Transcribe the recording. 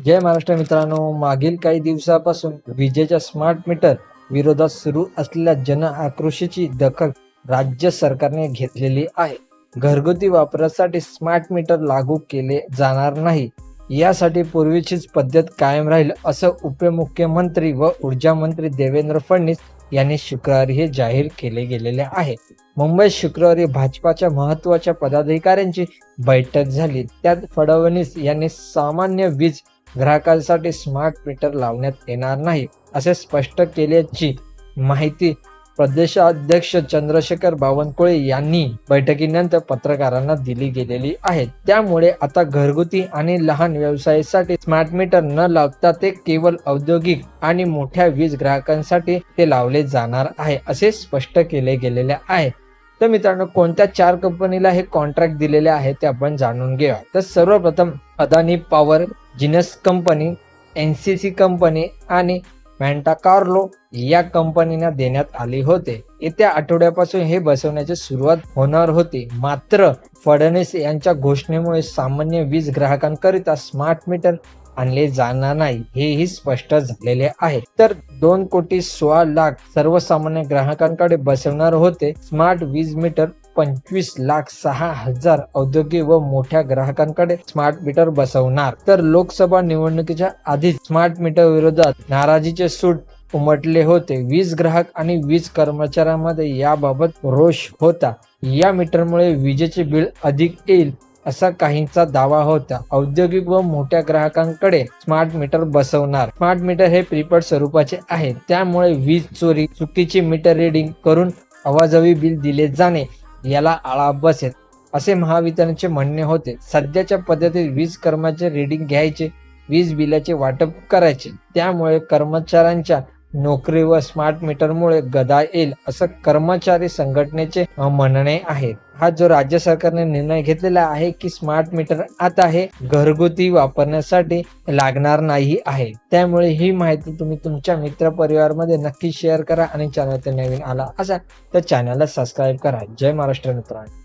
जय महाराष्ट्र मित्रांनो. मागील काही दिवसापासून विजेच्या स्मार्ट मीटर विरोधात सुरू असलेल्या जन आक्रोशाची दखल राज्य सरकारने घेतलेली आहे. घरगुती वापरासाठी स्मार्ट मीटर लागू केले जाणार नाही. यासाठी पूर्वीचीच पद्धत कायम राहील असं उपमुख्यमंत्री व ऊर्जा मंत्री देवेंद्र फडणवीस यांनी शुक्रवारी हे जाहीर केले गेलेले आहे. मुंबईत शुक्रवारी भाजपाच्या महत्त्वाच्या पदाधिकाऱ्यांची बैठक झाली. त्यात फडणवीस यांनी सामान्य वीज ग्राहकांसाठी स्मार्ट मीटर लावण्यात येणार नाही असे स्पष्ट केल्याची माहिती प्रदेशाध्यक्ष चंद्रशेखर बावनकुळे यांनी बैठकीनंतर पत्रकारांना दिली गेलेली आहे. त्यामुळे आता घरगुती आणि लहान व्यवसायासाठी स्मार्ट मीटर न लावता ते केवळ औद्योगिक आणि मोठ्या वीज ग्राहकांसाठी ते लावले जाणार आहे असे स्पष्ट केले गेलेले आहे. तर मित्रांनो कोणत्या चार कंपनीला हे कॉन्ट्रॅक्ट दिलेले आहे ते आपण जाणून घेऊया. तर सर्वप्रथम Adani power Genus company N C C company आणि मॅन्टा कार्लो या कंपनीना देण्यात आले होते. येत्या आठवड्यापासून हे बसवण्याची सुरुवात होणार होती. मात्र फडणवीस यांच्या घोषणेमुळे सामान्य वीज ग्राहकांकरिता स्मार्ट मीटर आणले जाणार नाही हेही स्पष्ट झालेले आहे. तर दोन कोटी सोळा लाख सर्वसामान्य ग्राहकांकडे बसवणार होते स्मार्ट वीज मीटर पंचवीस लाख सहा हजार औद्योगिक व मोठ्या ग्राहकांकडे स्मार्ट मीटर बसवणार. तर लोकसभा निवडणुकीच्या आधीच स्मार्ट मीटर विरोधात नाराजीचे सूट उमटले होते. वीज ग्राहक आणि वीज कर्मचाऱ्यांमध्ये याबाबत रोष होता. या मीटरमुळे विजेचे बिल अधिक येईल असा काहींचा दावा होता. औद्योगिक व मोठ्या ग्राहकांकडे स्मार्ट मीटर बसवणार. स्मार्ट मीटर हे प्रीपेड स्वरूपाचे आहे. त्यामुळे वीज चोरी चुकीची मीटर रिडिंग करून अवाजवी बिल दिले जाणे याला आळा बसेल असे महावितरणचे म्हणणे होते सध्याच्या पद्धतीत वीज कर्माचे रिडिंग घ्यायचे वीज बिलाचे वाटप करायचे. त्यामुळे कर्मचाऱ्यांच्या नोकरी व स्मार्ट मीटरमुळे गदा येईल असं कर्मचारी संघटनेचे म्हणणे आहे. हा जो राज्य सरकारने निर्णय घेतलेला आहे की स्मार्ट मीटर आता हे घरगुती वापरण्यासाठी लागणार नाही आहे. त्यामुळे ही माहिती तुम्ही तुमच्या मित्र परिवारमध्ये नक्की शेअर करा आणि चॅनल नवीन आला असा तर चॅनलला सबस्क्राईब करा. जय महाराष्ट्र मित्रांनो.